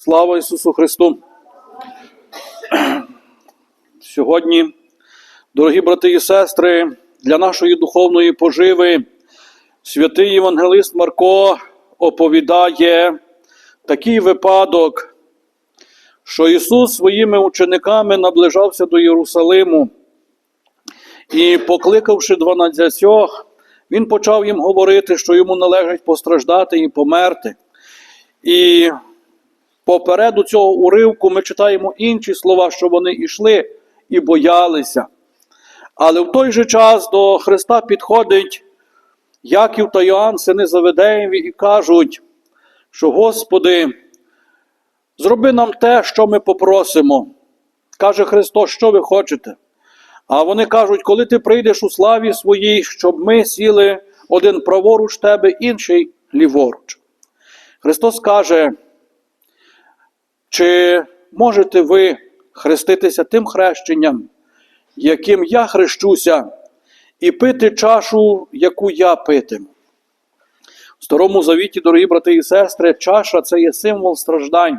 Слава Ісусу Христу! Сьогодні, дорогі брати і сестри, для нашої духовної поживи святий Євангелист Марко оповідає такий випадок, що Ісус своїми учениками наближався до Єрусалиму і, покликавши дванадцятьох, Він почав їм говорити, що йому належить постраждати і померти. І попереду цього уривку ми читаємо інші слова, що вони йшли і боялися. Але в той же час до Христа підходить Яків та Йоанн, сини Заведеєві, і кажуть, що Господи, зроби нам те, що ми попросимо. Каже Христос, що ви хочете? А вони кажуть, коли ти прийдеш у славі своїй, щоб ми сіли один праворуч тебе, інший ліворуч. Христос каже, чи можете ви хреститися тим хрещенням, яким я хрещуся, і пити чашу, яку я питиму? В Старому Завіті, дорогі брати і сестри, чаша це є символ страждань.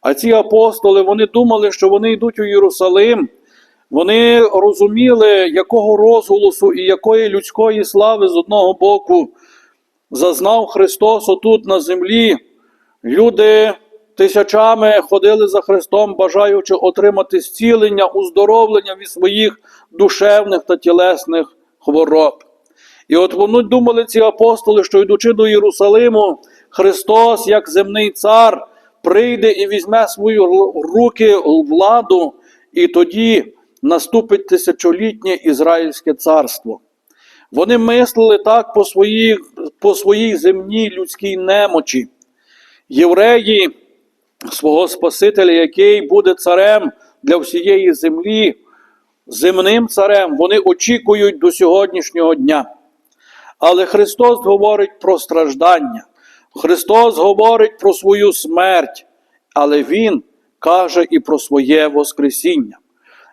А ці апостоли вони думали, що вони йдуть у Єрусалим. Вони розуміли, якого розголосу і якої людської слави з одного боку зазнав Христос отут на землі. Люди тисячами ходили за Христом, бажаючи отримати зцілення, уздоровлення від своїх душевних та тілесних хвороб. І от вони думали, ці апостоли, що йдучи до Єрусалиму, Христос, як земний цар, прийде і візьме свою руки владу, і тоді наступить тисячолітнє Ізраїльське царство. Вони мислили так по своїй, по своїй земній людській немочі. Євреї свого Спасителя, який буде царем для всієї землі, земним царем, вони очікують до сьогоднішнього дня. Але Христос говорить про страждання, Христос говорить про свою смерть, але Він каже і про своє Воскресіння.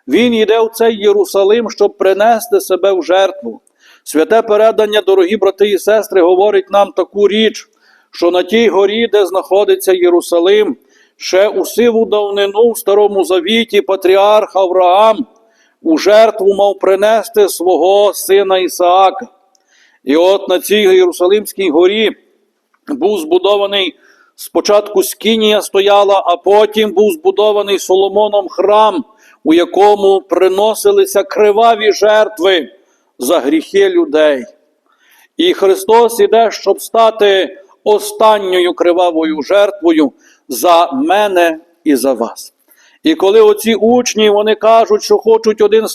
Він йде в цей Єрусалим, щоб принести себе в жертву. Святе передання, дорогі брати і сестри, говорить нам таку річ, що на тій горі, де знаходиться Єрусалим, ще у сиву давнину в Старому Завіті патріарх Авраам у жертву мав принести свого сина Ісаака. І от на цій Єрусалимській горі був збудований спочатку Скінія стояла, а потім був збудований Соломоном храм, у якому приносилися криваві жертви за гріхи людей. І Христос іде, щоб стати останньою кривавою жертвою за мене і за вас. І коли оці учні вони кажуть, що хочуть один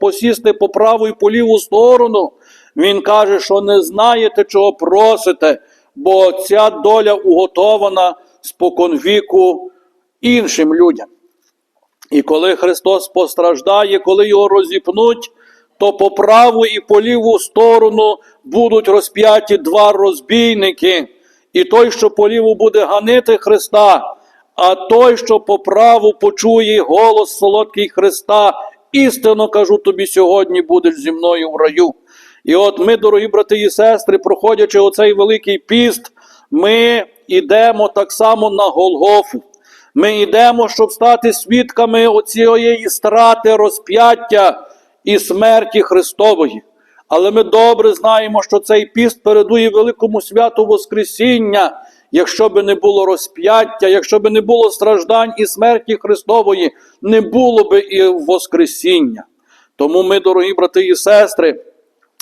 посісти по праву і по ліву сторону, він каже, що не знаєте, чого просите, бо ця доля уготована споконвіку іншим людям. І коли Христос постраждає, коли його розіпнуть, то по праву і по ліву сторону будуть розп'яті два розбійники, і той, що по ліву буде ганити Христа, а той, що по праву почує голос солодкий Христа, істинно кажу тобі сьогодні будеш зі мною в раю. І от ми, дорогі брати і сестри, проходячи оцей великий піст, ми йдемо так само на Голгофу. Ми йдемо, щоб стати свідками оцієї страти, розп'яття і смерті Христової. Але ми добре знаємо, що цей піст передує великому святу Воскресіння. Якщо би не було розп'яття, якщо би не було страждань і смерті Христової, не було би і Воскресіння. Тому ми, дорогі брати і сестри,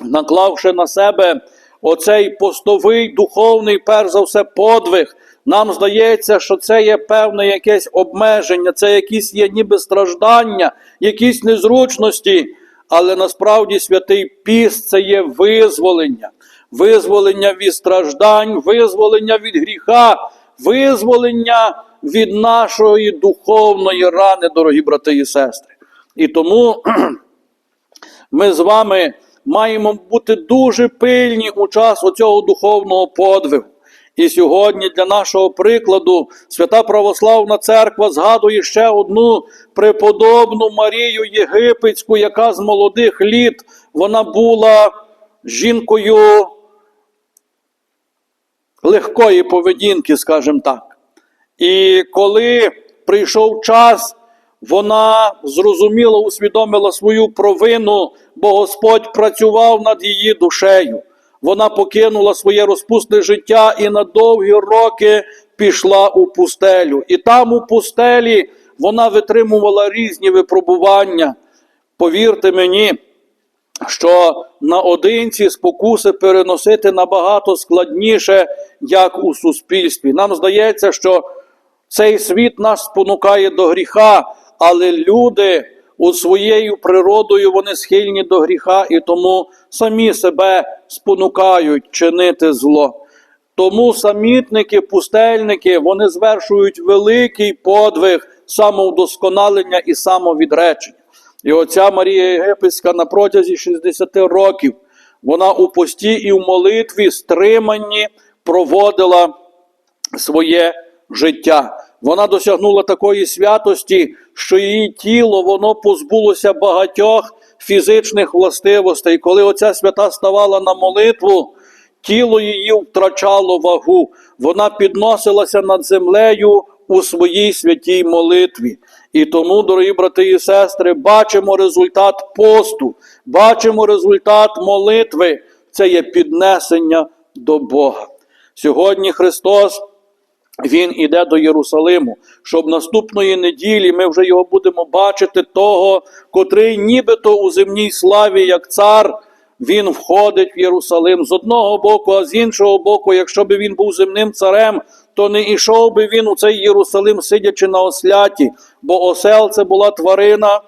наклавши на себе оцей постовий, духовний, перш за все, подвиг, нам здається, що це є певне якесь обмеження, це якісь є ніби страждання, якісь незручності. Але насправді святий піст це є визволення, визволення від страждань, визволення від гріха, визволення від нашої духовної рани, дорогі брати і сестри. І тому ми з вами маємо бути дуже пильні у час оцього духовного подвигу. І сьогодні для нашого прикладу Свята Православна Церква згадує ще одну преподобну Марію Єгипетську, яка з молодих літ вона була жінкою легкої поведінки, скажімо так. І коли прийшов час, вона зрозуміла, усвідомила свою провину, бо Господь працював над її душею. Вона покинула своє розпусне життя і на довгі роки пішла у пустелю. І там, у пустелі, вона витримувала різні випробування. Повірте мені, що наодинці спокуси переносити набагато складніше, як у суспільстві. Нам здається, що цей світ нас спонукає до гріха, але люди у своєю природою вони схильні до гріха і тому самі себе спонукають чинити зло. Тому самітники, пустельники, вони звершують великий подвиг самовдосконалення і самовідречення. І оця Марія Єгипетська на протязі 60 років вона у пості і в молитві стриманні проводила своє життя. Вона досягнула такої святості, що її тіло воно позбулося багатьох фізичних властивостей. Коли оця свята ставала на молитву, тіло її втрачало вагу, вона підносилася над землею у своїй святій молитві. І тому, дорогі брати і сестри, бачимо результат посту, бачимо результат молитви. Це є піднесення до Бога. Сьогодні Христос. Він іде до Єрусалиму, щоб наступної неділі ми вже його будемо бачити, того, котрий нібито у земній славі, як цар, він входить в Єрусалим з одного боку, а з іншого боку, якщо би він був земним царем, то не ішов би він у цей Єрусалим, сидячи на осляті, бо осел це була тварина,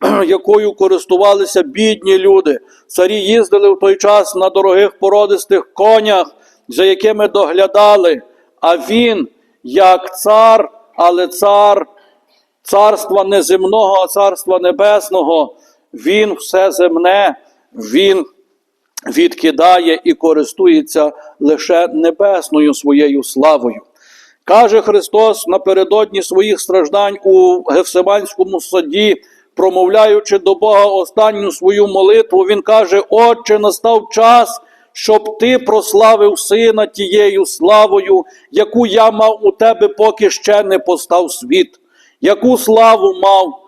якою користувалися бідні люди. Царі їздили в той час на дорогих породистих конях, за якими доглядали. А він, як цар, але цар царства не земного, а царства небесного, він все земне, він відкидає і користується лише небесною своєю славою. Каже Христос напередодні своїх страждань у Гефсиманському саді, промовляючи до Бога останню свою молитву, Він каже: Отче, настав час, щоб ти прославив сина тією славою, яку я мав у тебе, поки ще не постав світ, яку славу мав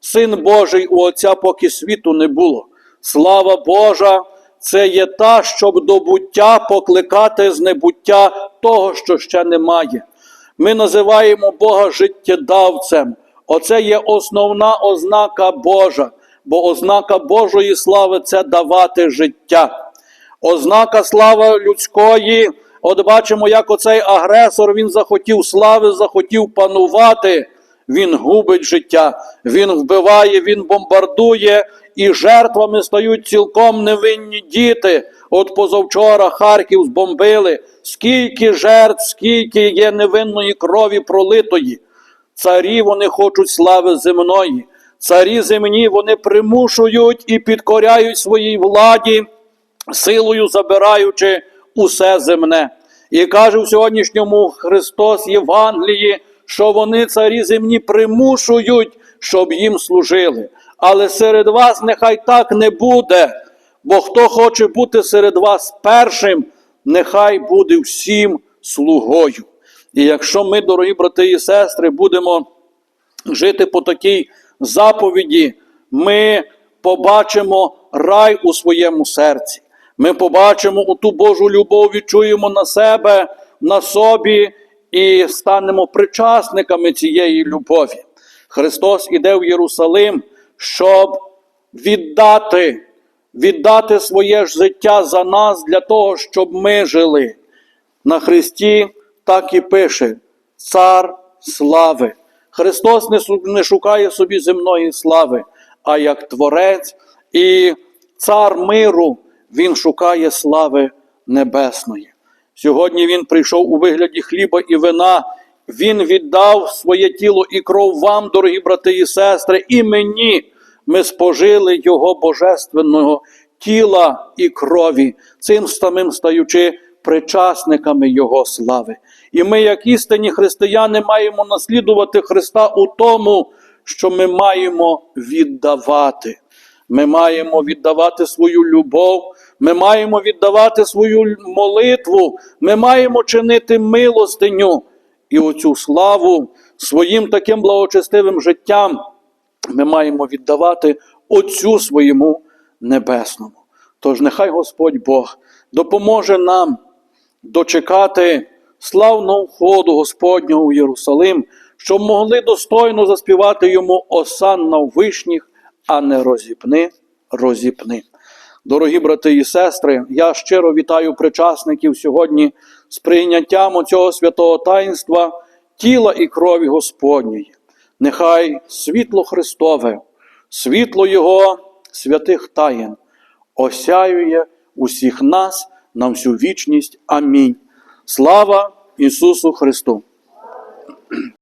Син Божий у Отця, поки світу не було. Слава Божа, це є та, щоб до буття покликати з небуття того, що ще немає. Ми називаємо Бога життєдавцем. Оце є основна ознака Божа, бо ознака Божої слави це давати життя. Ознака слави людської, от бачимо, як оцей агресор він захотів слави, захотів панувати, він губить життя, він вбиває, він бомбардує, і жертвами стають цілком невинні діти. От позавчора Харків збомбили, скільки жертв, скільки є невинної крові пролитої. Царі вони хочуть слави земної. Царі земні вони примушують і підкоряють своїй владі, силою забираючи усе земне. І каже в сьогоднішньому Христос Євангелії, що вони царі земні примушують, щоб їм служили. Але серед вас нехай так не буде, бо хто хоче бути серед вас першим, нехай буде всім слугою. І якщо ми, дорогі брати і сестри, будемо жити по такій заповіді, ми побачимо рай у своєму серці. Ми побачимо ту Божу любов, відчуємо на себе, на собі і станемо причасниками цієї любові. Христос іде в Єрусалим, щоб віддати, віддати своє життя за нас для того, щоб ми жили. На Христі так і пише Цар слави. Христос не шукає собі земної слави, а як Творець і цар миру, Він шукає слави небесної. Сьогодні Він прийшов у вигляді хліба і вина. Він віддав своє тіло і кров вам, дорогі брати і сестри, і мені. Ми спожили Його божественного тіла і крові, цим самим стаючи причасниками Його слави. І ми, як істинні християни, маємо наслідувати Христа у тому, що ми маємо віддавати. Ми маємо віддавати свою любов, ми маємо віддавати свою молитву, ми маємо чинити милостиню. І оцю славу своїм таким благочестивим життям ми маємо віддавати Отцю своєму небесному. Тож нехай Господь Бог допоможе нам дочекати славного входу Господнього у Єрусалим, щоб могли достойно заспівати йому осанна в вишніх, а не розіпни, розіпни. Дорогі брати і сестри, я щиро вітаю причасників сьогодні з прийняттям цього святого таїнства тіла і крові Господньої. Нехай світло Христове, світло Його святих таїн осяює усіх нас на всю вічність. Амінь. Слава Ісусу Христу!